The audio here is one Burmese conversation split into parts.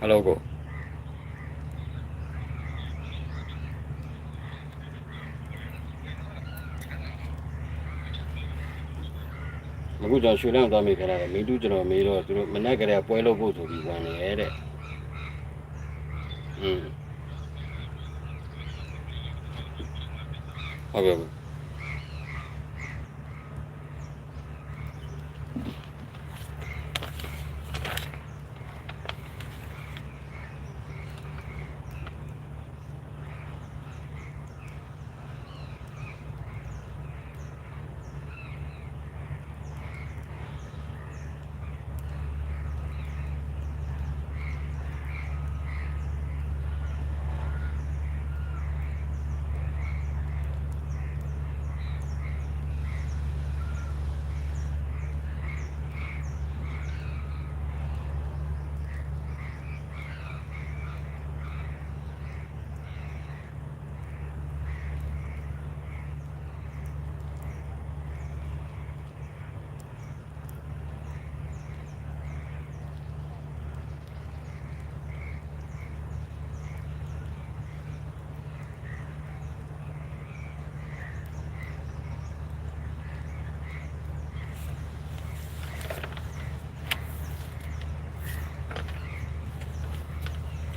ဟယ်လိုကိုအခုကျွန်တော်ရွှေလန်းသွားမိကြတာလေမင်းတို့ကျွန်တော်မေးတော့သူတို့မနေ့ကတည်းကပွဲလုပ်ဖို့ဆိုပြီးဝင်နေရဲ့တဲ့อืมဟုတ်ကဲ့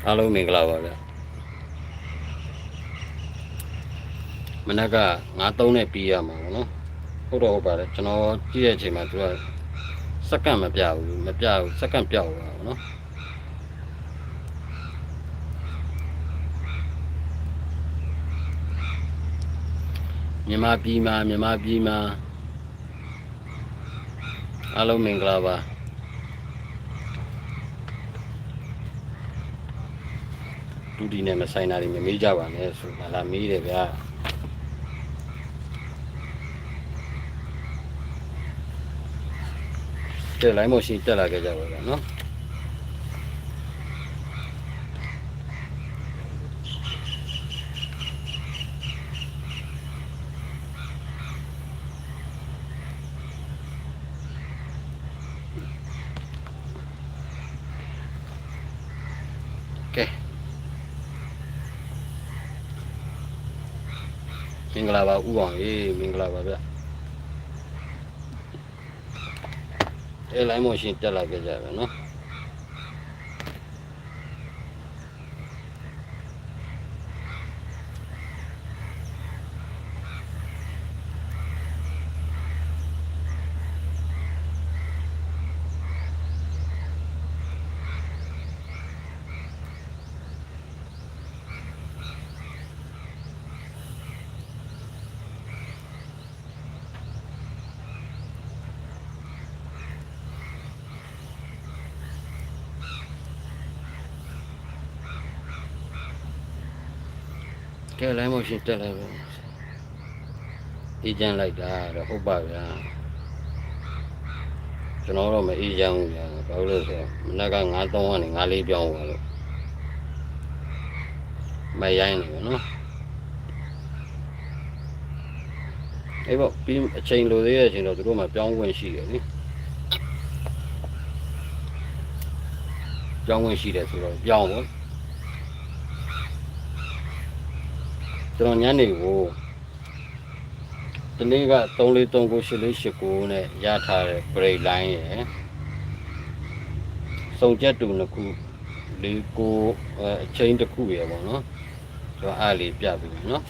အားလုံးမင်္ဂလာပါဗျာမနက်ကငါးသုံးနဲ့ပြီးရမှာပေါ့နော်ဟုတ်တော့ဟုတ်ပါတယ်ကျွန်တော်ကြည့်တဲ့အချိန်မှာသူကစက္ကန့်မပြဘူးမပြဘူးစက္ကန့်ပြောက်သွားပါနော်မြန်မာပြည်မှာမြန်မာပြည်မှာအားလုံးမင်္ဂလာပါ ဒူဒီနဲ့မဆိုင်တာတွေမမေးကြပါနဲ့ဆိုမှလာမေးတယ်ဗျာတဲ့လိုင်းမို့ရှိတက်လာခဲ့ကြပါဗျာနော် လာပါဥအောင်ရေးမင်္ဂလာပါဗျအဲလိုင်းမို့ရှိတက်လာခဲ့ကြပါနော် ကဲလိုင်းမို့ရှိတက်လာပါအေးချမ်းလိုက်တာတော့ဟုတ်ပါဗျာကျွန်တော်တော့မအေးချမ်းဘူးဗျာဘာလို့လဲဆိုတော့မနက်က9 3ကနေ9 4ပြောင်းသွားလို့မရိုင်းနေဘူးနော်အေးပေါ့ပြီးအချိန်လိုသေးတဲ့အချိန်တော့သူတို့မှပြောင်းဝင်ရှိတယ်နိပြောင်းဝင်ရှိတယ်ဆိုတော့ပြောင်းပေါ့ ကျွန်တော်ညနေကိုဒီနေ့က34398489နဲ့ရထားတဲ့ break line ရယ်စုံချက်တူနှစ်ခုလေးကိုအဲအချိန်တစ်ခုရယ်ပေါ့နော်ကျွန်တော်အားလေးပြပြီနော်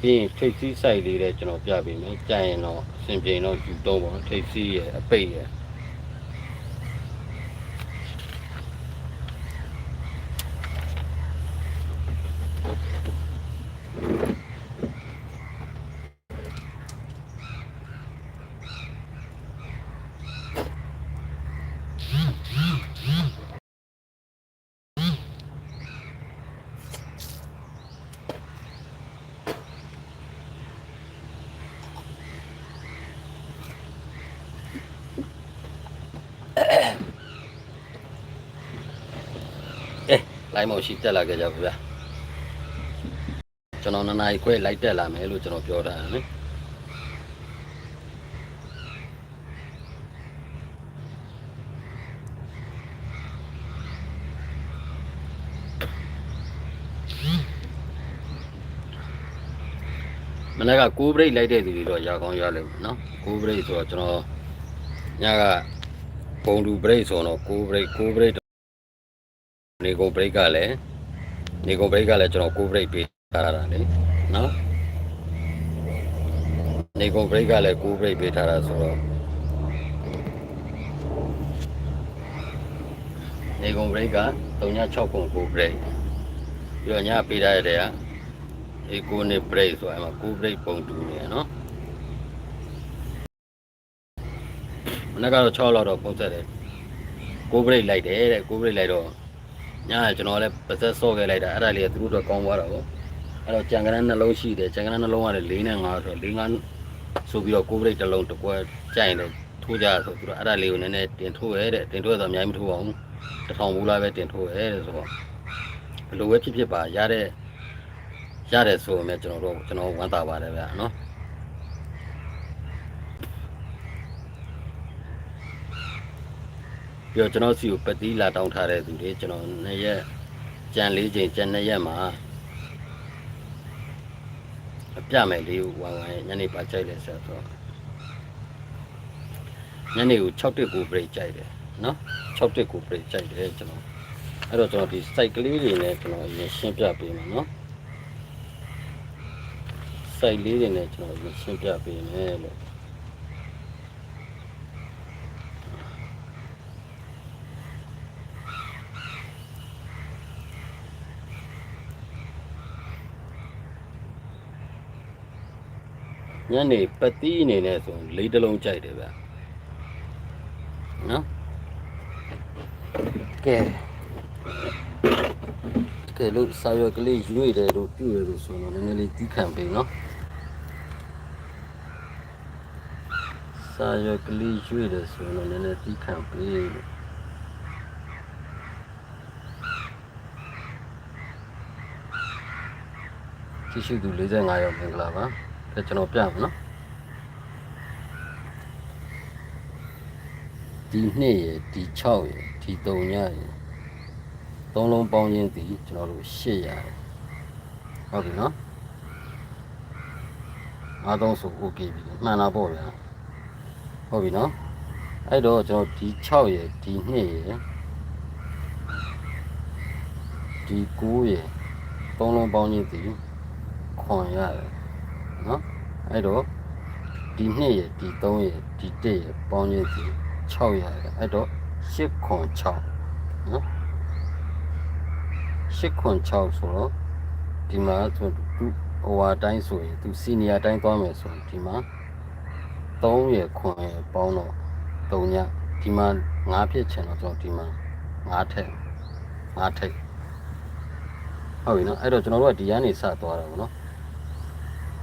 ပြီးရင်ထိတ်စီးဆိုင်လေးတဲ့ကျွန်တော်ပြပေးမယ်ကြာရင်တော့အဆင်ပြေတော့ယူတော့ပေါ့နော်ထိတ်စီးရယ်အပိတ်ရယ် လိုင်းမောင်ရှိတက်လာခဲ့ကြပါဗျာကျွန်တော်နှစ်နာရီခွဲလိုက်တက်လာမယ်လို့ကျွန်တော်ပြောတာလေမနေ့ကကိုးဘရိတ်လိုက်တဲ့သူတွေတော့ရာကောင်းရလိမ့်မယ်နော်ကိုးဘရိတ်ဆိုတော့ကျွန်တော်ညကပုံလူဘရိတ်ဆိုတော့ကိုးဘရိတ်ကိုးဘရိတ် နေကုန် break ကလည်းနေကုန် break ကလည်းကျွန်တော်6 break ပေးထားတာလေနော်နေကုန် break ကလည်း6 break ပေးထားတာဆိုတော့နေကုန် break က3.6ကုန်6 break ပြီးတော့ညပေးထားရတဲ့ကဒီကိုနေ break ဆိုအဲ့မှာ6 break ပုံတူနေရနော်မနေ့ကတော့6လောက်တော့ပုံဆက်တယ်6 break လိုက်တယ်တဲ့6 break လိုက်တော့ ညကကျွန်တော်လည်းပါသက်ဆော့ခဲ့လိုက်တာအဲ့ဒါလေးကသူတို့တော့ကောင်းသွားတာပေါ့အဲ့တော့ကြံကရမ်းနှလုံးရှိတယ်ကြံကရမ်းနှလုံးကလည်း4နဲ့5ဆိုတော့4 5ဆိုပြီးတော့6 break တစ်လုံးတစ်ကွဲကြိုင်တယ်ထိုးကြဆိုသူတို့အဲ့ဒါလေးကိုနည်းနည်းတင်ထိုးရဲတဲ့တင်ထိုးရတော့အများကြီးမထိုးအောင်တစ်ထောင်ဘူးလားပဲတင်ထိုးရဲတဲ့ဆိုတော့ဘယ်လိုပဲဖြစ်ဖြစ်ပါရတဲ့ရတယ်ဆိုရင်လည်းကျွန်တော်တို့ကျွန်တော်ဝမ်းသာပါတယ်ဗျာနော် ပြီးတော့ကျွန်တော်စီကိုပတိလာတောင်းထားတဲ့သူတွေကျွန်တော်နှစ်ရက်ကြံလေးချိန်ကြံနှစ်ရက်မှာအပြမယ်လေးကိုဝိုင်းဝိုင်းညနေပါကြိုက်လဲဆိုတော့ညနေကို6တက်ကို break ကြိုက်တယ်နော်6တက်ကို break ကြိုက်တယ်ကျွန်တော်အဲ့တော့ကျွန်တော်ဒီ site ကလေးတွေနဲ့ကျွန်တော်အရင်ရှင်းပြပေးမယ်နော် site လေးတွေနဲ့ကျွန်တော်အရင်ရှင်းပြပေးမယ်လို့ ညနေပတိအနေနဲ့ဆိုရင်လေးတစ်လုံးကြိုက်တယ်ဗျနော်ကဲကဲလို့စာရွက်ကလေးရွေ့တယ်လို့ပြုရလို့ဆိုတော့နည်းနည်းလေးတီးခံပေးနော်စာရွက်ကလေးရွေ့တယ်ဆိုတော့နည်းနည်းတီးခံပေးလို့ကြည့်ရှိသူ45ရောက်မင်္ဂလာပါ ဒါကျွန်တော်ပြမယ်နော်ဒီနှစ်ရယ်ဒီ6ရယ်ဒီ3ညရယ်သုံးလုံးပေါင်းခြင်းသည်ကျွန်တော်တို့800ရတယ်ဟုတ်ပြီနော်အားသုံးဆို okay ပြီမှန်တာပေါ့ဗျာဟုတ်ပြီနော်အဲ့တော့ကျွန်တော်ဒီ6ရယ်ဒီ2ရယ်ဒီ9ရယ်သုံးလုံးပေါင်းခြင်းသည်ခွန်ရတယ် နော်အဲ့တော့ဒီ2ရယ်ဒီ3ရယ်ဒီ1ရယ်ပေါင်းခြင်းသည်6ရတယ်အဲ့တော့8ခွန်6နော်8ခွန်6ဆိုတော့ဒီမှာဆိုသူဟိုဟာတိုင်းဆိုရင်သူစီနီယာတိုင်းသွားမယ်ဆိုရင်ဒီမှာ3ရယ်ခွန်ရယ်ပေါင်းတော့3ညဒီမှာ9ဖြစ်ချင်တော့ကျွန်တော်ဒီမှာ9ထက်9ထက်ဟုတ်ပြီနော်အဲ့တော့ကျွန်တော်တို့ကဒီကနေစသွားတာပေါ့နော်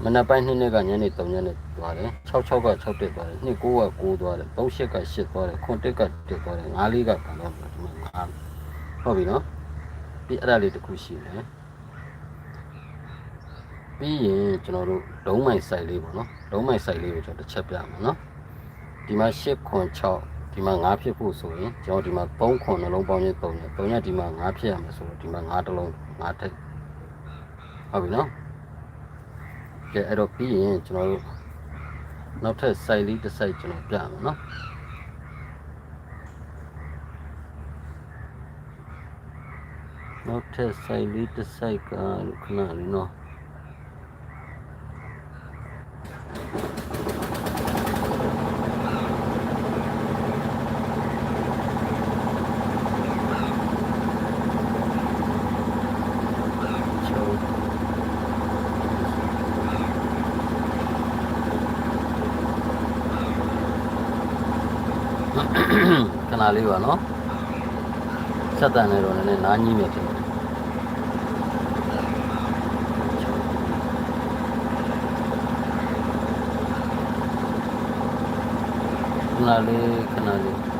မနက်ပိုင်းနှစ်နှစ်ကညနေ3ညနေသွားတယ်6 6က6တက်သွားတယ်2 9က9သွားတယ်3 8က8သွားတယ်ခွန်1က1သွားတယ်5 4ကပြန်တော့ဒီမှာ9ဟုတ်ပြီနော်ပြီးအဲ့ဒါလေးတစ်ခုရှိတယ်ပြီးရင်ကျွန်တော်တို့ဒုံးမိုင် site လေးပေါ့နော်ဒုံးမိုင် site လေးကိုကျွန်တော်တစ်ချက်ပြမယ်နော်ဒီမှာ8ခွန်6ဒီမှာ9ဖြစ်ဖို့ဆိုရင်ကျွန်တော်ဒီမှာ3ခွန်နှလုံးပေါင်းချင်း3ည3ညဒီမှာ9ဖြစ်ရမယ်ဆိုတော့ဒီမှာ9တလုံး9ထိပ်ဟုတ်ပြီနော် ကဲအဲ့တော့ပြီးရင်ကျွန်တော်တို့နောက်ထပ် site လေးတစ် site ကျွန်တော်ပြမယ်နော်နောက်ထပ်ဆိုင်လေးတစ်ဆိုင်ကလို့ခဏလေးနော်ကျော်ခ ဏလေးပါနော်ဆက်တန်နေတော့လည်းနားကြီးမြတ်တယ်ခဏလေးခဏလေး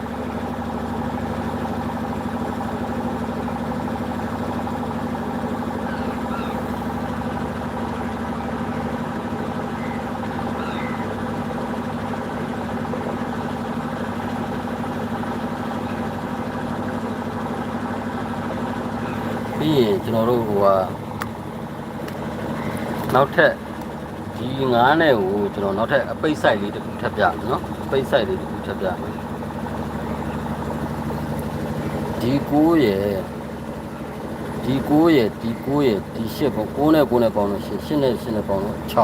ပြီးရင်ကျွ န်တော်တို့ဟိုကနောက်ထပ်ဒီငါးနဲ့ကိုကျွန်တော်နောက်ထပ်အပိတ်ဆိုင်လေးတစ်ခုထပ်ပြမယ်နော်အပိတ်ဆိုင်လေးတစ်ခုထပ်ပြမယ်ဒီ9ရယ်ဒီ9ရယ်ဒီ9ရယ်ဒီ10ပေါ့9နဲ့9နဲ့ပေါင်းလို့10 10နဲ့10နဲ့ပေါင်းလို့6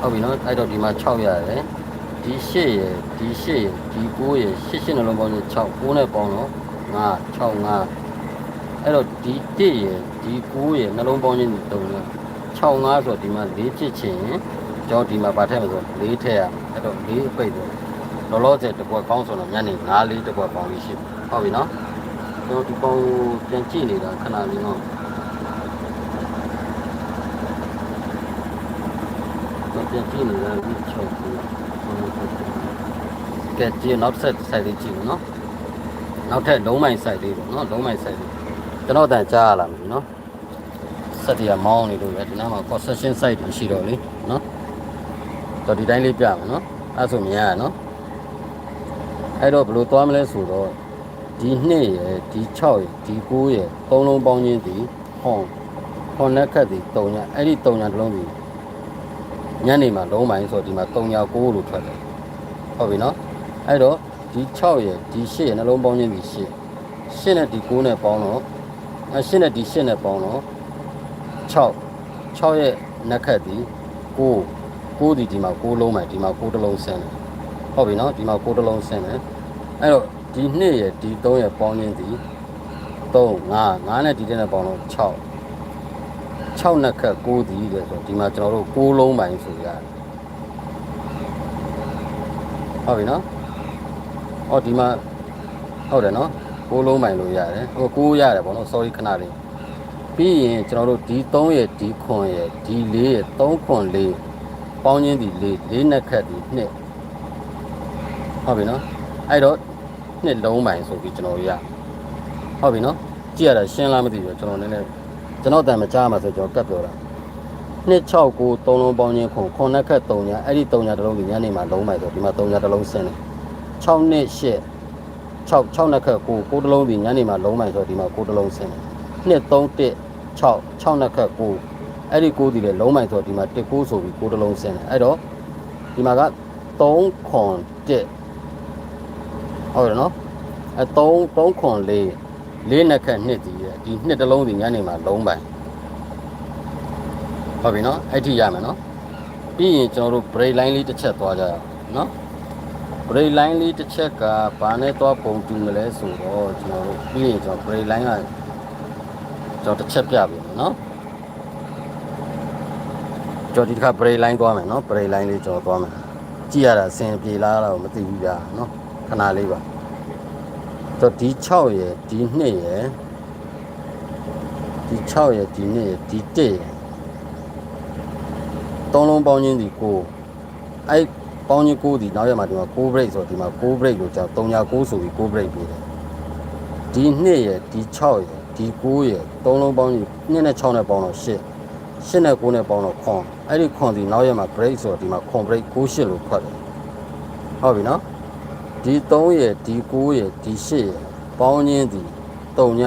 ဟုတ်ပြီနော်အဲ့တော့ဒီမှာ6ရတယ်ဒီ8ရယ်ဒီ8ရယ်ဒီ9ရယ်8 8နှလုံးပေါင်းလို့6 9နဲ့ပေါင်းလို့5 6 5အဲ့တော့ဒီ1ရယ်ဒီ9ရယ်နှလုံးပေါင်းခြင်း3နဲ့ 6 5ဆိုတော့ဒီမှာ4ဖြစ်ချင်ကျွန်တော်ဒီမှာပါထည့်မှာဆို4ထည့်ရအဲ့တော့4အပိတ်တော့လောလောဆယ်တစ်ကွက်ကောင်းဆိုတော့ညနေ9 4တစ်ကွက်ပေါင်းလေးရှိဟုတ်ပြီနော်ကျွန်တော်ဒီပေါင်းပြန်ကြည့်နေတာခဏလေးနော်တော့ပြန်ကြည့်နေတာဒီ6ခုကဲကြည့်နောက်ဆက်ဆိုင်လေးကြည့်ဦးနော်နောက်ထပ်လုံးမိုင်ဆိုင်လေးပေါ့နော်လုံးမိုင်ဆိုင်လေးကျွန်တော်တန်ကြားရလာပြီနော် ဆက်တရမောင်းနေလို့ပဲဒီနားမှာ concession site တွေရှိတော့လေနော်တော့ဒီတိုင်းလေးပြမယ်နော်အဲ့ဆိုမြင်ရနော်အဲ့တော့ဘယ်လိုသွားမလဲဆိုတော့ဒီ2ရယ်ဒီ6ရယ်ဒီ9ရယ်သုံးလုံးပေါင်းချင်းဒီဟွန်ဟွန်နဲ့ခတ်ဒီ3ညအဲ့ဒီ3ညတစ်လုံးဒီညနေမှာလုံးပိုင်းဆိုတော့ဒီမှာ3ည9လို့ထွက်တယ်ဟုတ်ပြီနော်အဲ့တော့ဒီ6ရယ်ဒီ8ရယ်နှလုံးပေါင်းချင်းဒီ8 8နဲ့ဒီ9နဲ့ပေါင်းတော့အဲ8နဲ့ဒီ8နဲ့ပေါင်းတော့ 6 6ရဲ့နက်ခတ်ဒီ9 9ဒီဒီမှာ9လုံးမှဒီမှာ9တစ်လုံးဆင်းတယ်ဟုတ်ပြီနော်ဒီမှာ9တစ်လုံးဆင်းတယ်အဲ့တော့ဒီ2ရဲ့ဒီ3ရဲ့ပေါင်းရင်းဒီ3 5 5နဲ့ဒီတဲ့နဲ့ပေါင်းတော့6 6နက်ခတ်9ဒီတဲ့ဆိုဒီမှာကျွန်တော်တို့9လုံးပိုင်းဆိုရတယ်ဟုတ်ပြီနော်ဟောဒီမှာဟုတ်တယ်နော်9လုံးပိုင်းလို့ရတယ်ဟို9ရတယ်ပေါ့နော် sorry ခဏလေး ပြီးရင်ကျွန်တော်တို့ဒီ3ရဲ့ဒီ9ရဲ့ဒီ4ရဲ့3ခွန်4ပေါင်းချင်းဒီ4 4နှစ်ခတ်ဒီ2ဟုတ်ပြီနော်အဲ့တော့နှစ်လုံးပိုင်းဆိုပြီးကျွန်တော်တို့ရဟုတ်ပြီနော်ကြည့်ရတာရှင်းလားမသိဘူးကျွန်တော်နည်းနည်းကျွန်တော်တန်မကြားမှာဆိုကျွန်တော်ကတ်ပြောတာ269 3လုံးပေါင်းချင်းခွန်9နှစ်ခတ်3ညာအဲ့ဒီ3ညာတစ်လုံးဒီညနေမှာလုံးပိုင်းဆိုဒီမှာ3ညာတစ်လုံးဆင်းတယ်6နှစ်8 6 6နှစ်ခတ်9 9တစ်လုံးဒီညနေမှာလုံးပိုင်းဆိုဒီမှာ9တစ်လုံးဆင်းတယ် နှစ်3 1 6 6နှစ်ခတ်9အဲ့ဒီ9ဒီလေလုံးမိုင်ဆိုတော့ဒီမှာ1 9ဆိုပြီး9တစ်လုံးဆင်းတယ်အဲ့တော့ဒီမှာက3ခွန်1ဟုတ်တယ်နော်အဲ3 3ခွန်4 4နှစ်ခတ်2ဒီရဲ့ဒီနှစ်တစ်လုံးဒီညနေမှာလုံးပိုင်ဟုတ်ပြီနော်အဲ့ဒီရမယ်နော်ပြီးရင်ကျွန်တော်တို့ break line လေးတစ်ချက်သွားကြရအောင်နော် break line လေးတစ်ချက်ကဘာနဲ့သွားပုံတူမလဲဆိုတော့ကျွန်တော်တို့ပြီးရင်ကျွန်တော် break line က ကျွန်တော်တစ်ချက်ပြပြီနော်ကျွန်တော်ဒီတစ်ခါ break line သွားမယ်နော် break line လေးကျွန်တော်သွားမယ်ကြည့်ရတာအဆင်ပြေလားတော့မသိဘူးဗျာနော်ခဏလေးပါတော့ဒီ6ရယ်ဒီ2ရယ်ဒီ6ရယ်ဒီ2ရယ်ဒီ1ရယ်သုံးလုံးပေါင်းချင်းဒီ9အဲ့ပေါင်းချင်း9ဒီနောက်ရမှာဒီမှာ9 break ဆိုတော့ဒီမှာ9 break လို့ကြောက်3ညာ9ဆိုပြီး9 break ပေးတယ်ဒီ2ရယ်ဒီ6ရယ် ဒီ9ရယ်သုံးလုံးပေါင်းချင်း2နဲ့6နဲ့ပေါင်းတော့8 8နဲ့9နဲ့ပေါင်းတော့ခွန်အဲ့ဒီခွန်ဒီနောက်ရမှာ break ဆိုတော့ဒီမှာခွန် break 9 8လို့ဖွက်တယ်ဟုတ်ပြီနော်ဒီ3ရယ်ဒီ9ရယ်ဒီ8ရယ်ပေါင်းချင်းဒီ3ည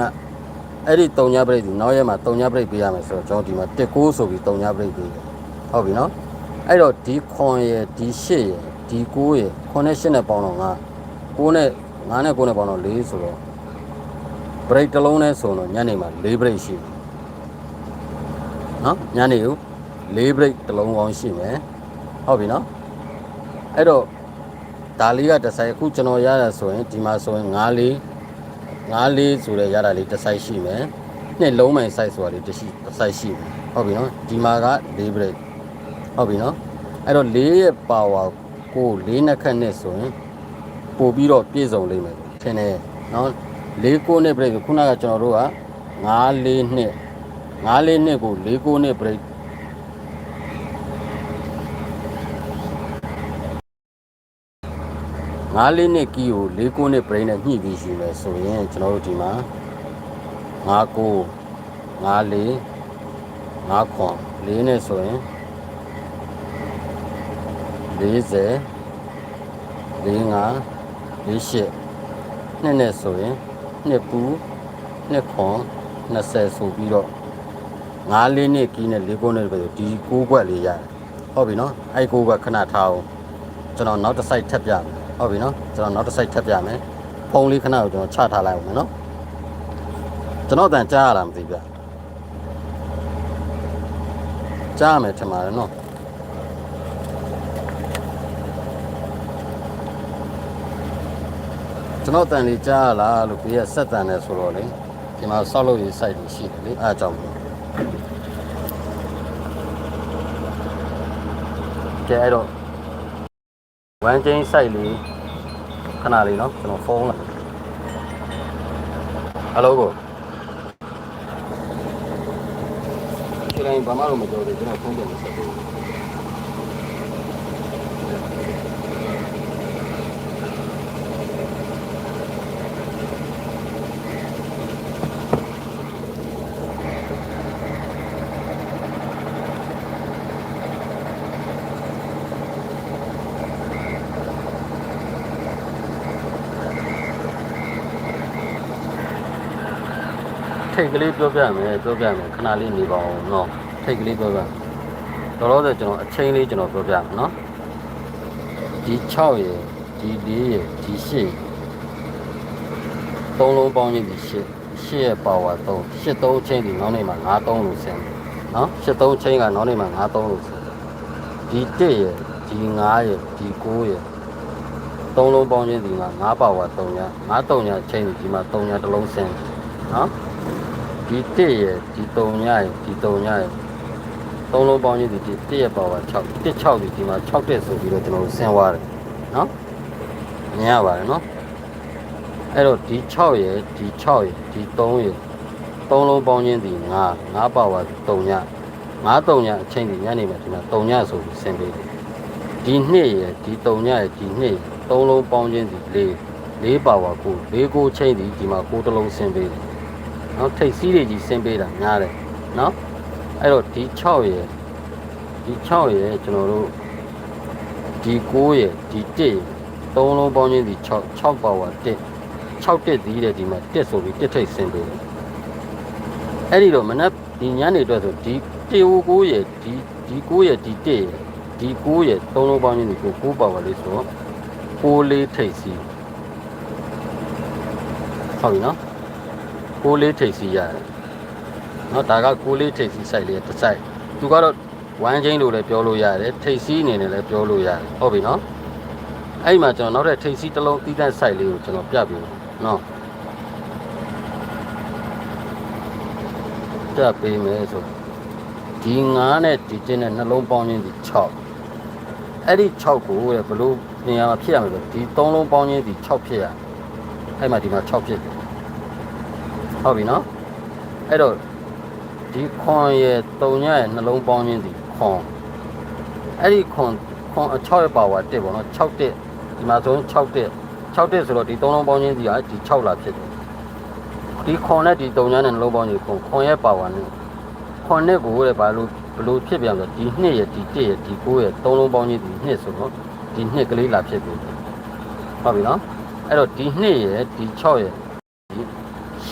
အဲ့ဒီ3ည break ဒီနောက်ရမှာ3ည break ပေးရမယ်ဆိုတော့ကျွန်တော်ဒီမှာ1 9ဆိုပြီး3ည break ပေးတယ်ဟုတ်ပြီနော်အဲ့တော့ဒီခွန်ရယ်ဒီ8ရယ်ဒီ9ရယ်ခွန်နဲ့8နဲ့ပေါင်းတော့9 9နဲ့9နဲ့9နဲ့ပေါင်းတော့4ဆိုတော့ break တစ်လုံးနဲ့ဆိုတော့ညနေမှာ4 break ရှိတယ်နော်ညနေကို4 break တစ်လုံးကောင်းရှိမယ်ဟုတ်ပြီနော်အဲ့တော့ဒါလေးကတစ်ဆိုင်အခုကျွန်တော်ရတာဆိုရင်ဒီမှာဆိုရင်9လေး9လေးဆိုတဲ့ရတာလေးတစ်ဆိုင်ရှိမယ်နှစ်လုံးမိုင် size ဆိုတာလေးတစ်ရှိတစ်ဆိုင်ရှိမယ်ဟုတ်ပြီနော်ဒီမှာက4 break ဟုတ်ပြီနော်အဲ့တော့4ရဲ့ power ကို4နှစ်ခက်နဲ့ဆိုရင်ပို့ပြီးတော့ပြည့်စုံလိမ့်မယ်ထင်တယ်နော် 4 9နဲ့ break ခုနကကျွန်တော်တို့က9 4နှစ်9 4နှစ်ကို4 9နဲ့ break ငါးလေးနှစ်ကီကို၄ကိုနှစ် brain နဲ့ညှိပြီးယူမယ်ဆိုရင်ကျွန်တော်တို့ဒီမှာ9ကို9လေး9ခွန်4နဲ့ဆိုရင်40 45 48နှစ်နဲ့ဆိုရင် နှစ်ပူနှစ်ခွန်20ဆိုပြီးတော့9လေးနှစ်ကီးနဲ့၄ခုနဲ့ပဲဆိုဒီ6ခွက်လေးရတယ်ဟုတ်ပြီနော်အဲ့6ခွက်ခဏထားအောင်ကျွန်တော်နောက်တစ် site ထပ်ပြမယ်ဟုတ်ပြီနော်ကျွန်တော်နောက်တစ် site ထပ်ပြမယ်ဖုန်းလေးခဏကိုကျွန်တော်ချထားလိုက်အောင်မယ်နော်ကျွန်တော်တန်ကြားရလားမသိဗျကြားမယ်ထင်ပါတယ်နော် ကျွန်တော်တန်လေးကြားရလားလို့ပြည့်ဆက်တန်တယ်ဆိုတော့လေဒီမှာဆောက်လုပ်ရေး site တွေရှိတယ်လေအားကြောင့်မို့ ကဲအဲ့တော့ဝမ်ကျင်း site လေးခဏလေးเนาะကျွန်တော်ဖုန်းလာဟယ်လိုကိုဒီတိုင်းဘာမှတော့မပြောသေးကျွန်တော်ဖုန်းပြန်ဆက်ပေး ထိတ်ကလေးပြောပြမယ်ပြောပြမယ်ခဏလေးနေပါအောင်နော်ထိတ်ကလေးပြောပြတော်တော်ဆိုကျွန်တော်အချင်းလေးကျွန်တော်ပြောပြမယ်နော်ဒီ6ရယ်ဒီ4ရယ်ဒီ8သုံးလုံးပေါင်းရင်ဒီ8 8ရဲ့ပါဝါ3 8 3ချင်းဒီနောက်နေမှာ9 3လို့ဆင်းတယ်နော်8 3ချင်းကနောက်နေမှာ9 3လို့ဆင်းတယ်ဒီ1ရယ်ဒီ9ရယ်ဒီ9ရယ်သုံးလုံးပေါင်းခြင်းဒီမှာ9ပါဝါ3ည9 3ညချင်းဒီမှာ3ညတစ်လုံးဆင်းနော် ဒီ1ရယ်ဒီ3ညရယ်ဒီ3ညရယ်သုံးလုံးပေါင်းချင်းဒီ1ရယ်ပါဝါ6 1 6ဒီဒီမှာ6တက်ဆိုပြီးတော့ကျွန်တော်တို့ဆင်းသွားတယ်နော်မြင်ရပါတယ်နော်အဲ့တော့ဒီ6ရယ်ဒီ6ရယ်ဒီ3ရယ်သုံးလုံးပေါင်းချင်းဒီ9 9ပါဝါ3ည9 3ညအချိန်ဒီညနေမှာဒီမှာ3ညဆိုပြီးဆင်းပေးတယ်ဒီ2ရယ်ဒီ3ညရယ်ဒီ2ရယ်သုံးလုံးပေါင်းချင်းဒီ4 4ပါဝါ9 4 9ချိန်ဒီဒီမှာ9တစ်လုံးဆင်းပေးတယ် နော်ထိတ်စီးတွေကြီးဆင်းပေးတာများတယ်နော်အဲ့တော့ဒီ6ရယ်ဒီ6ရယ်ကျွန်တော်တို့ဒီ9ရယ်ဒီ1ရယ်သုံးလုံးပေါင်းချင်းဒီ6 6ပါဝါ1 6တက်သေးတယ်ဒီမှာတက်ဆိုပြီးတက်ထိတ်ဆင်းပေးတယ်အဲ့ဒီတော့မနက်ဒီညနေအတွက်ဆိုဒီ1 9ရယ်ဒီဒီ9ရယ်ဒီ1ရယ်ဒီ9ရယ်သုံးလုံးပေါင်းချင်းဒီ9ပါဝါလေးဆိုတော့6လေးထိတ်စီးဟုတ်ပြီနော် ကိုလေးထိပ်စီရတယ်နော်ဒါကကိုလေးထိပ်စီဆိုင်လေးတစ်ဆိုင်သူကတော့ဝမ်းချင်းလို့လည်းပြောလို့ရတယ်ထိပ်စီအနေနဲ့လည်းပြောလို့ရတယ်ဟုတ်ပြီနော်အဲ့မှာကျွန်တော်နောက်ထပ်ထိပ်စီတစ်လုံးတီးတန့်ဆိုင်လေးကိုကျွန်တော်ပြပြမယ်နော်ပြပေးမယ်ဆိုဒီ9နဲ့ဒီတင်းနဲ့နှလုံးပေါင်းခြင်းဒီ6အဲ့ဒီ6ကိုဘယ်လိုနေရာမှာဖြစ်ရမလဲဒီ3လုံးပေါင်းခြင်းဒီ6ဖြစ်ရအဲ့မှာဒီမှာ6ဖြစ်တယ် ဟုတ်ပြီနော်အဲ့တော့ဒီခွန်ရဲ့3ညရဲ့နှလုံးပေါင်းခြင်းဒီခွန်အဲ့ဒီခွန်ခွန်6ရဲ့ပါဝါ1ပေါ့နော်6တက်ဒီမှာဆို6တက်6တက်ဆိုတော့ဒီ3လုံးပေါင်းခြင်းဒီကဒီ6လာဖြစ်တယ်ဒီခွန်နဲ့ဒီ3ညနဲ့နှလုံးပေါင်းခြင်းခွန်ခွန်ရဲ့ပါဝါနဲ့ခွန်နဲ့ကိုတဲ့ဘာလို့ဘလို့ဖြစ်ပြန်လဲဒီ2ရဲ့ဒီ1ရဲ့ဒီ9ရဲ့3လုံးပေါင်းခြင်းဒီ2ဆိုတော့ဒီ2ကလေးလာဖြစ်ပြီဟုတ်ပြီနော်အဲ့တော့ဒီ2ရဲ့ဒီ6ရဲ့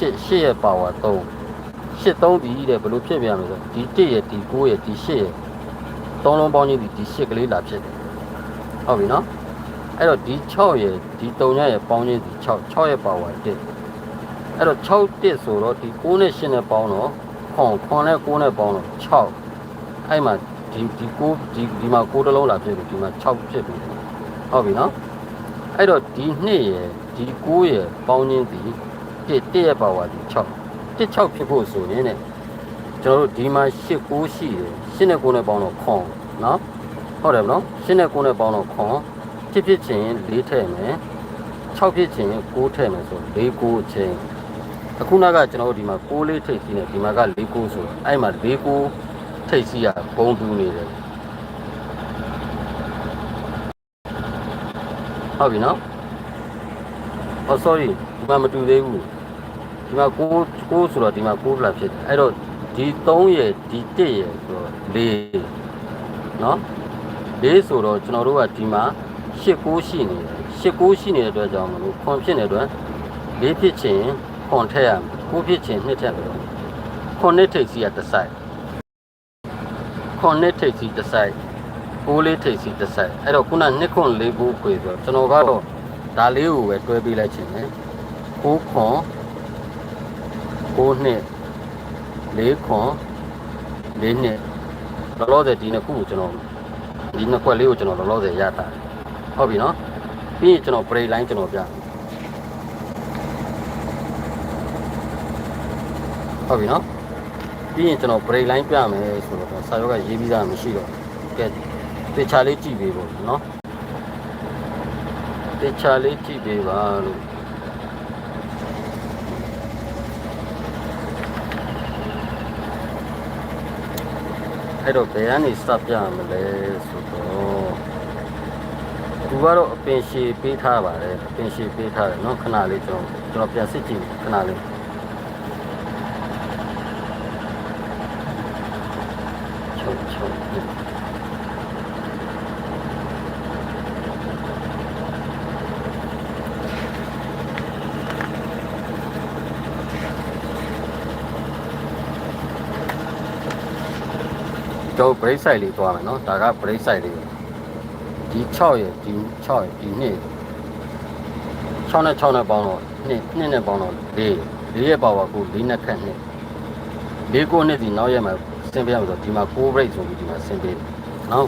ရှစ်ရှစ်ရဲ့ပါဝါ3ရှစ်3ဒီတဲ့ဘယ်လိုဖြစ်ပြန်မလဲဆိုဒီ1ရဲ့ဒီ9ရဲ့ဒီ8ရဲ့သုံးလုံးပေါင်းချင်းဒီဒီ8ကလေးလာဖြစ်တယ်ဟုတ်ပြီနော်အဲ့တော့ဒီ6ရဲ့ဒီ3ညရဲ့ပေါင်းချင်းဒီ6 6ရဲ့ပါဝါ1အဲ့တော့6တစ်ဆိုတော့ဒီ9နဲ့8နဲ့ပေါင်းတော့ခွန်ခွန်နဲ့9နဲ့ပေါင်းတော့6အဲ့မှာဒီဒီ9ဒီဒီမှာ9တစ်လုံးလာဖြစ်ပြီဒီမှာ6ဖြစ်ပြီဟုတ်ပြီနော်အဲ့တော့ဒီ2ရဲ့ဒီ9ရဲ့ပေါင်းချင်းဒီ တစ်တစ်ရဲ့ပါဝါဒီ6တစ်6ဖြစ်ဖို့ဆိုရင်ねကျွန်တော်တို့ဒီမှာ8 9ရှိတယ်8နဲ့9နဲ့ပေါင်းတော့ခွန်နော်ဟုတ်တယ်ဗောနော်8နဲ့9နဲ့ပေါင်းတော့ခွန်ဖြစ်ဖြစ်ချင်း4ထည့်မယ်6ဖြစ်ချင်း9ထည့်မယ်ဆို4 9ချင်းအခုနကကျွန်တော်တို့ဒီမှာ6လေးထိပ်စီးနေဒီမှာက4 9ဆိုတော့အဲ့မှာ4 9ထိပ်စီးရဘုံတူနေတယ်ဟုတ်ပြီနော် oh sorry ဒီမှာမတူသေးဘူးဒီမှာကိုးကိုးဆိုတော့ဒီမှာကိုးလာဖြစ်တယ်အဲ့တော့ဒီ3ရဲ့ဒီ1ရဲ့ဆိုတော့4เนาะ4ဆိုတော့ကျွန်တော်တို့ကဒီမှာ8 9ရှိနေတယ်8 9ရှိနေတဲ့အတွက်ကြောင့်မလို့ခွန်ဖြစ်နေတဲ့အတွက်4ဖြစ်ချင်းခွန်ထက်ရမယ်9ဖြစ်ချင်း2ထက်မယ်ခွန်နဲ့ထိပ်စီကတစ်ဆိုင်ခွန်နဲ့ထိပ်စီတစ်ဆိုင်6လေးထိပ်စီတစ်ဆိုင်အဲ့တော့ခုန2ခွန်4 9ခွေဆိုတော့ကျွန်တော်ကတော့ဒါလေးကိုပဲတွဲပေးလိုက်ခြင်းနဲ့ 6ခွန်6နှစ်4ခွန်4နှစ်လောလောဆယ်ဒီနှစ်ခုကိုကျွန်တော်ဒီနှစ်ခွက်လေးကိုကျွန်တော်လောလောဆယ်ရတာဟုတ်ပြီနော်ပြီးရင်ကျွန်တော် break line ကျွန်တော်ပြဟုတ်ပြီနော်ပြီးရင်ကျွန်တော် break line ပြမယ်ဆိုတော့စာရောကရေးပြီးသားမရှိတော့ကဲတေချာလေးကြည့်ပေးပေါ့နော်တေချာလေးကြည့်ပေးပါလို့ အဲ့တော့ဘယ်ကနေစပြမလဲဆိုတော့သူကတော့အပင်ရှည်ပေးထားပါတယ်အပင်ရှည်ပေးထားတယ်เนาะခဏလေးကျွန်တော်ကျွန်တော်ပြန်စစ်ကြည့်ခဏလေး တော့ brake side လေးသွားမယ်နော်ဒါက brake side လေးဒီ6ရဲ့ဒီ6ရဲ့ဒီ2 6နဲ့6နဲ့ပေါင်းတော့2 2နဲ့ပေါင်းတော့4 4ရဲ့ power ကို4နဲ့ခန့်2 4ကိုနှစ်ဒီနောက်ရက်မှာဆင်းပြရမှာဆိုဒီမှာ6 brake ဆိုပြီးဒီမှာဆင်းပေးတယ်နော်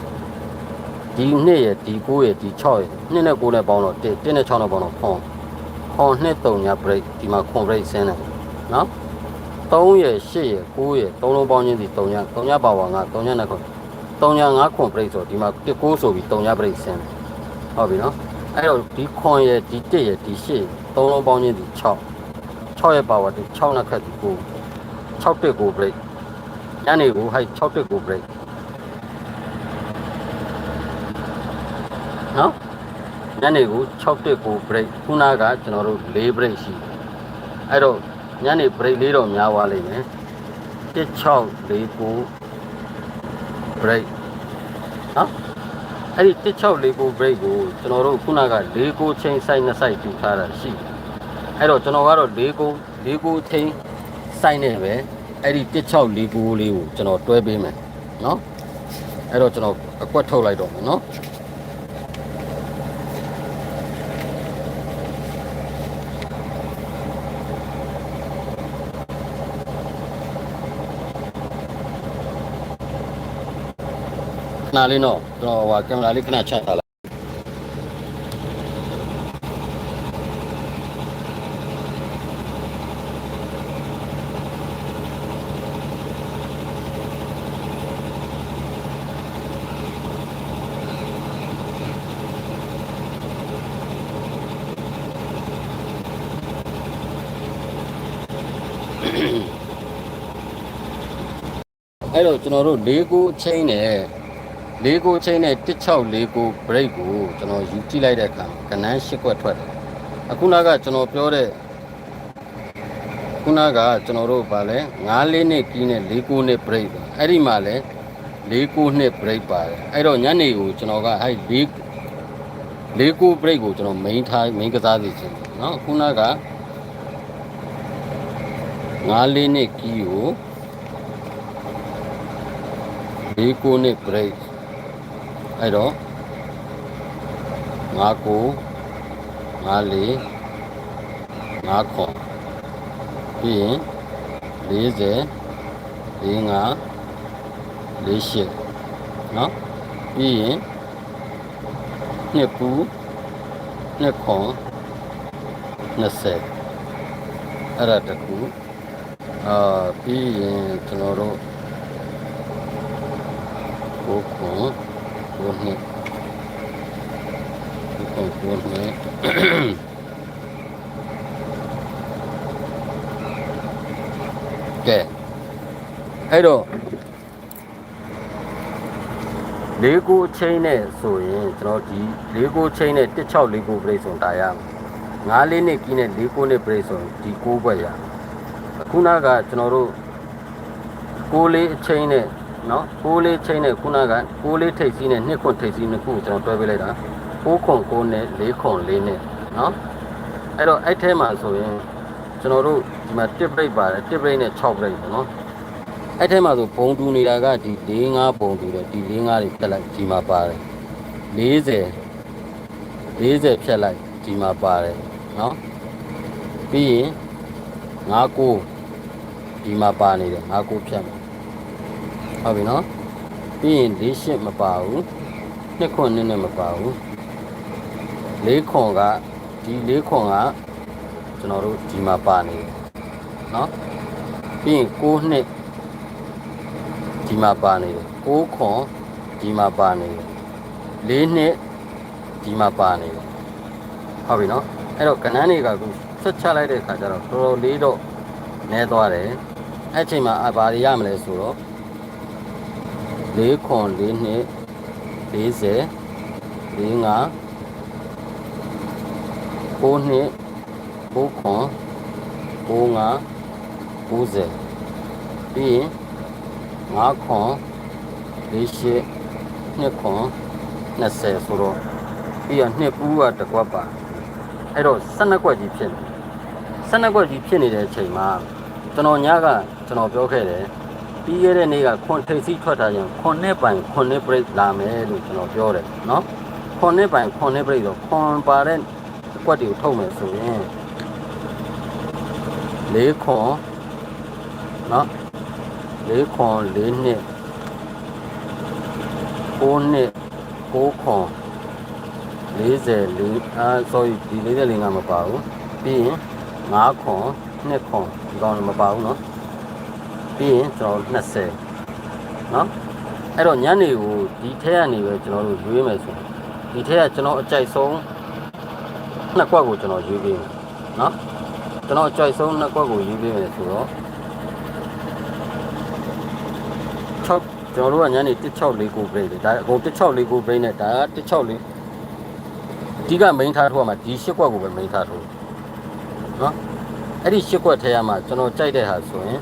ဒီ2ရဲ့ဒီ9ရဲ့ဒီ6ရဲ့2နဲ့9နဲ့ပေါင်းတော့1 1နဲ့6နဲ့ပေါင်းတော့ခွန်ခွန်2 3ည brake ဒီမှာခွန် brake ဆင်းတယ်နော်3ရဲ့8ရဲ့9ရဲ့3လုံးပေါင်းချင်းဒီ3ည3ညပါဝါက3ညနဲ့ခွန် 3ည5ခွန် brake ဆိုဒီမှာ1 9ဆိုပြီး3ည brake ဆင်းတယ်ဟုတ်ပြီနော်အဲ့တော့ဒီခွန်ရဲ့ဒီ1ရဲ့ဒီ8ရဲ့3လုံးပေါင်းချင်းဒီ6 6ရဲ့ပါဝါဒီ6နဲ့ခက်ဒီ9 6တက်ကို break ညနေကိုဟိုက်6တက်ကို break နော်ညနေကို6တက်ကို break ခုနကကျွန်တော်တို့4 break ရှိတယ်အဲ့တော့ညနေ break လေးတော့များသွားလိမ့်မယ်16 49 break နော်အဲ့ဒီ164ကို break ကိုကျွန်တော်တို့ခုနက၄ကိုချိန်ဆိုင်နှစ်ဆိုင်တူထားတာရှိတယ်အဲ့တော့ကျွန်တော်ကတော့၄ကို၄ကိုချိန်ဆိုင်နေပဲအဲ့ဒီ164ကိုလေးကိုကျွန်တော်တွဲပေးမယ်နော်အဲ့တော့ကျွန်တော်အကွက်ထုတ်လိုက်တော့မယ်နော် ခဏလေးတော့ကျွန်တော်ဟိုကင်မရာလေးခဏချထားလိုက်အဲ့တော့ကျွန်တော်တို့၄ခုအချိန်နဲ့ ၄ခုအချိန်နဲ့1649 break ကိုကျွန်တော်ယူကြည့်လိုက်တဲ့အခါကနန်း၈ခွက်ထွက်တယ်အခုနကကျွန်တော်ပြောတဲ့ခုနကကျွန်တော်တို့ဗာလဲ9လေးနှစ်ကီးနဲ့၄ခုနှစ် break ပါအဲ့ဒီမှာလဲ၄ခုနှစ် break ပါတယ်အဲ့တော့ညနေကိုကျွန်တော်ကအဲ့၄၄ခု break ကိုကျွန်တော် main ထား main ကစားစီခြင်းเนาะခုနက9လေးနှစ်ကီးကို ဒီကိုနဲ့ break အဲ့တော့9ကို9လေး9ခွန်ပြီးရင်40 45 48เนาะပြီးရင်နှစ်ပူနှစ်ခွန်20အဲ့ဒါတကူအာပြီးရင်ကျွန်တော်တို့ ကိုခွန် ကိုနှစ်ကိုခွန်ကိုနှစ်ကဲအဲ့တော့လေးကိုချင်းနဲ့ဆိုရင်ကျွန်တော်ဒီလေးကိုချင်းနဲ့16လေးကို break ဆိုတာရမယ်9လေးနဲ့ကီးနဲ့လေးကိုနဲ့ break ဆိုရင်ဒီ6ဘွက်ရအခုနကကျွန်တော်တို့6လေးအချင်းနဲ့ နော်ကိုးလေးချိတ်နဲ့ခုနကကိုးလေးထိပ်စီးနဲ့နှစ်ခွန်ထိပ်စီးနှစ်ခုကိုကျွန်တော်တွဲပေးလိုက်တာ6ခွန်6နဲ့4ခွန်4နဲ့နော်အဲ့တော့အဲ့ထဲမှာဆိုရင်ကျွန်တော်တို့ဒီမှာတစ်ဘရိတ်ပါတယ်တစ်ဘရိတ်နဲ့6ဘရိတ်ပေါ့နော်အဲ့ထဲမှာဆိုဘုံတူနေတာကဒီ၄5ဘုံတူတယ်ဒီ၄5တွေဖြတ်လိုက်ဒီမှာပါတယ်40 40ဖြတ်လိုက်ဒီမှာပါတယ်နော်ပြီးရင်59ဒီမှာပါနေတယ်59ဖြတ်မှာ ဟုတ်ပြီနော်ပြီးရင်၄ရှစ်မပါဘူး၂ခွန်နဲ့မပါဘူး၄ခွန်ကဒီ၄ခွန်ကကျွန်တော်တို့ဒီမှာပါနေနော်ပြီးရင်၉နှစ်ဒီမှာပါနေတယ်၉ခွန်ဒီမှာပါနေတယ်၄နှစ်ဒီမှာပါနေတယ်ဟုတ်ပြီနော်အဲ့တော့ကဏ္ဍတွေကအခုဆက်ချလိုက်တဲ့အခါကျတော့တော်တော်လေးတော့နဲသွားတယ်အဲ့ချိန်မှာဘာတွေရမလဲဆိုတော့ ၄ခွန်၄နှစ်40 45 9နှစ်9ခွန်95 90ပြီးရင်5ခွန်48နှစ်ခွန်20ဆိုတော့ပြီးရနှစ်ပူးကတစ်ကွက်ပါအဲ့တော့12ကွက်ကြီးဖြစ်နေ12ကွက်ကြီးဖြစ်နေတဲ့အချိန်မှာကျွန်တော်ညကကျွန်တော်ပြောခဲ့တယ် ပြီးခဲ့တဲ့နေ့ကခွန်ထိပ်စီးထွက်တာရင်ခွန်နှစ်ပိုင်ခွန်နှစ် break လာမယ်လို့ကျွန်တော်ပြောတယ်နော်ခွန်နှစ်ပိုင်ခွန်နှစ် break ဆိုခွန်ပါတဲ့ကွက်တွေကိုထုတ်မယ်ဆိုရင်၄ခွန်နော်၄ခွန်၄နှစ်9နှစ်9ခွန်44အာ sorry ဒီ44ငါမပါဘူးပြီးရင်5ခွန်2ခွန်ဒီကောင်လည်းမပါဘူးเนาะ ပြီးရင်ကျွန်တော်20เนาะအဲ့တော့ညနေကိုဒီထဲကနေပဲကျွန်တော်တို့ရွေးမယ်ဆိုရင်ဒီထဲကကျွန်တော်အကြိုက်ဆုံးနှစ်ကွက်ကိုကျွန်တော်ရွေးပေးမယ်เนาะကျွန်တော်အကြိုက်ဆုံးနှစ်ကွက်ကိုရွေးပေးမယ်ဆိုတော့6ကျွန်တော်တို့ကညနေ1649 break လေဒါအကုန်1649 break နဲ့ဒါက1649ဒီက main ထားထိုးရမှာဒီ၈ကွက်ကိုပဲ main ထားထိုးနော်အဲ့ဒီ၈ကွက်ထဲရမှာကျွန်တော်ကြိုက်တဲ့ဟာဆိုရင်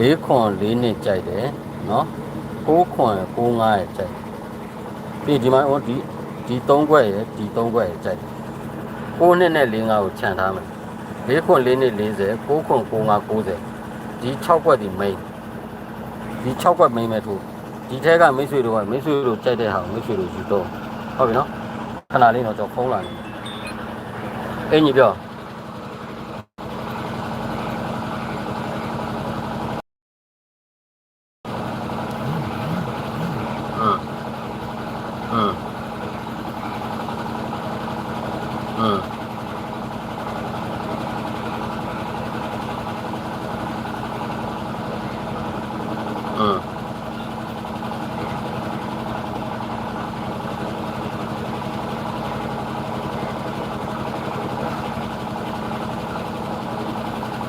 ၄ခွန်၄နှစ်ကြိုက်တယ်နော်၉ခွန်၉၅ရကြိုက်ပြီးဒီမှာဟိုဒီဒီ၃ကွက်ရယ်ဒီ၃ကွက်ရယ်ကြိုက်တယ်၉နှစ်နဲ့၄၅ကိုခြံထားမယ်၄ခွန်၄နှစ်40 9ခွန်9 5 90ဒီ6ကွက်ဒီ main ဒီ6ကွက် main မဲ့ထိုးဒီထဲကမိတ်ဆွေတို့ကမိတ်ဆွေတို့ကြိုက်တဲ့ဟာကိုမိတ်ဆွေတို့ယူတော့ဟုတ်ပြီနော်ခဏလေးတော့ကျွန်တော်ဖုန်းလာနေတယ်အင်ကြီးပြော อืมอืมอืม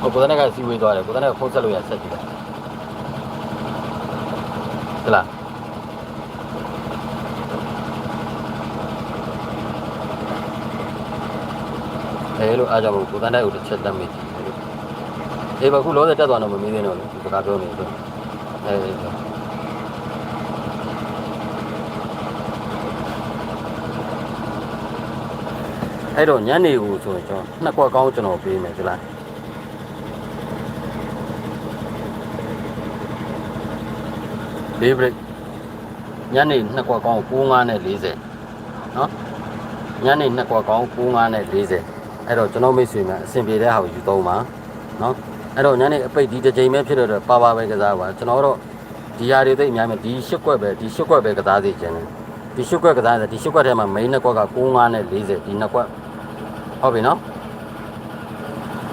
ဟိုကိုယ်တိုင်ကစီဝေးသွားတယ်ကိုယ်တိုင်ကဖုန်းဆက်လို့ရဆက်ကြည့်တယ်ဟလားအဲလိုအားကြောင့်ကိုယ်တိုင်ကိုတစ်ချက်တက်မိကြည့်တယ်အေးဘာခုလော ဆယ်တက်သွားတော့မမေးသေးတော့လေဒီစကားပြောနေတော့အဲအဲ့တော့ညနေကိုဆိုရင်ကျွန်တော်နှစ်ကွက်ကောင်းကျွန်တော်ပေးမယ်ဒီလားလေးဘရိတ်ညနေ2ကွက်ကောင်း95နဲ့40နော်ညနေ2ကွက်ကောင်း95နဲ့40 အဲ့တော့ကျွန်တော်မိတ်ဆွေများအဆင်ပြေတဲ့ဟာကိုယူသုံးပါနော်အဲ့တော့ညနေအပိတ်ဒီတစ်ချိန်ပဲဖြစ်တော့ပါပါပဲကစားပါကျွန်တော်တို့ဒီဟာတွေသိအများကြီးဒီ၈ကွက်ပဲဒီ၈ကွက်ပဲကစားစီခြင်းတယ်ဒီ၈ကွက်ကစားတယ်ဒီ၈ကွက်ထဲမှာ main 2ကွက်က95နဲ့40ဒီ2ကွက်ဟုတ်ပြီနော်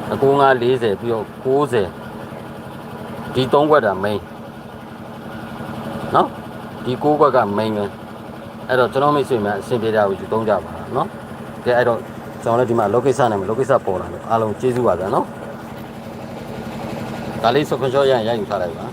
95 40ပြီးတော့90ဒီ3ကွက်တာ main နော်ဒီကိုးဘက်က main ပဲအဲ့တော့ကျွန်တော်မိတ်ဆွေများအဆင်ပြေတာကိုယူသုံးကြပါနော်ကဲအဲ့တော့ ကျွန်တော်လည်းဒီမှာ location နဲ့ location ပေါ်လာလို့အားလုံးကျေးဇူးပါဗျာနော်ဒါလေး screenshot ရရင်ရယူထားလိုက်ပါ